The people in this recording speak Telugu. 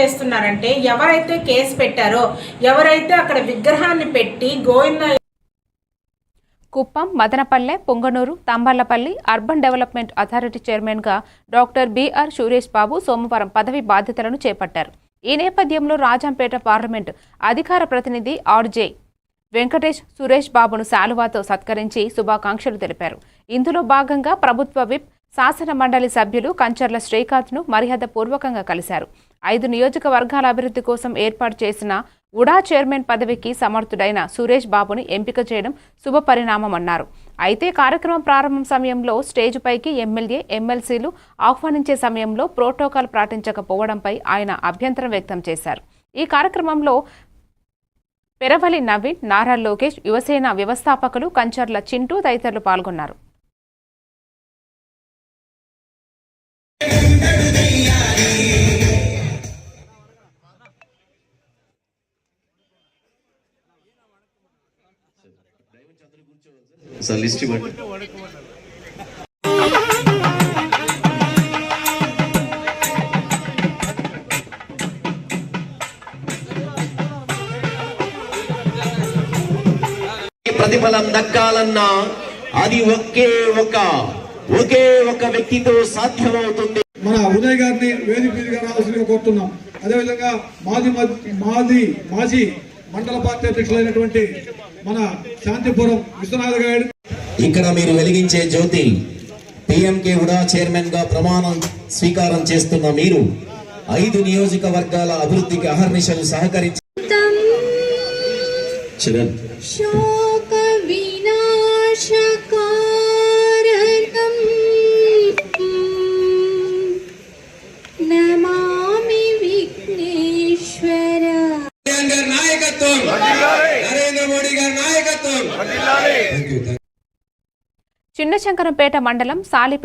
చేస్తున్నారంటే ఎవరైతే కేసు పెట్టారో ఎవరైతే అక్కడ విగ్రహాన్ని పెట్టి Govinda Kuppam Madanapalle Punganur Thamballapalle urban development authority చైర్మన్గా డాక్టర్ బీఆర్ సురేష్ బాబు సోమవారం పదవి బాధ్యతలను చేపట్టారు. ఈ నేపథ్యంలో రాజంపేట పార్లమెంట్ అధికార ప్రతినిధి ఆర్జే వెంకటేష్ సురేష్ బాబును శాలువాతో సత్కరించి శుభాకాంక్షలు తెలిపారు. ఇందులో భాగంగా ప్రభుత్వ విప్ శాసన మండలి సభ్యులు కంచర్ల శ్రీకాంత్ను మర్యాద పూర్వకంగా కలిశారు. ఐదు నియోజకవర్గాల అభివృద్ధి కోసం ఏర్పాటు చేసిన ఉడా చైర్మన్ పదవికి సమర్థుడైన సురేష్ బాబుని ఎంపిక చేయడం శుభపరిణామమన్నారు. అయితే కార్యక్రమం ప్రారంభం సమయంలో స్టేజ్ పైకి ఎమ్మెల్యే ఎమ్మెల్సీలు ఆహ్వానించే సమయంలో ప్రోటోకాల్ పాటించకపోవడంపై ఆయన అభ్యంతరం వ్యక్తం చేశారు. ఈ కార్యక్రమంలో పెరవలి నవీన్ నారా లోకేష్ యువసేన వ్యవస్థాపకులు కంచర్ల చింటూ తదితరులు పాల్గొన్నారు. సార్ లిస్ట్ ఇవ్వండి. ప్రతిఫలం దక్కాలన్నా అది ఒకే ఒక ఒకే ఒక వ్యక్తితో సాధ్యమవుతుంది. ఇక్కడ కోరుతున్నాం అదేవిధంగా మాది మాది మాజీ మండల పార్టీ అధ్యక్షులైనటువంటి మన శాంతిపురం విశ్వనాథ్ గారు. ఇక్కడ మీరు వెలిగించే జ్యోతి పిఎంకే ఉడా చైర్మన్గా ప్రమాణం స్వీకారం చేస్తున్న మీరు ఐదు నియోజకవర్గాల అభివృద్ధికి అహర్నిశలు సహకరించి శోక వినాశకా చిన్నశంకరంపేట మండలం సాలిపేట